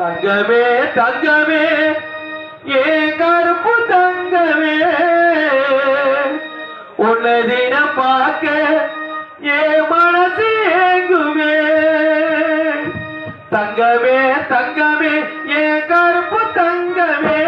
தங்கமே தங்கமே ஏ கருப்பு தங்கமே. உன்னை தினம் பார்க்க ஏ மனசு ஏங்குமே. தங்கமே தங்கமே ஏ கருப்பு தங்கமே.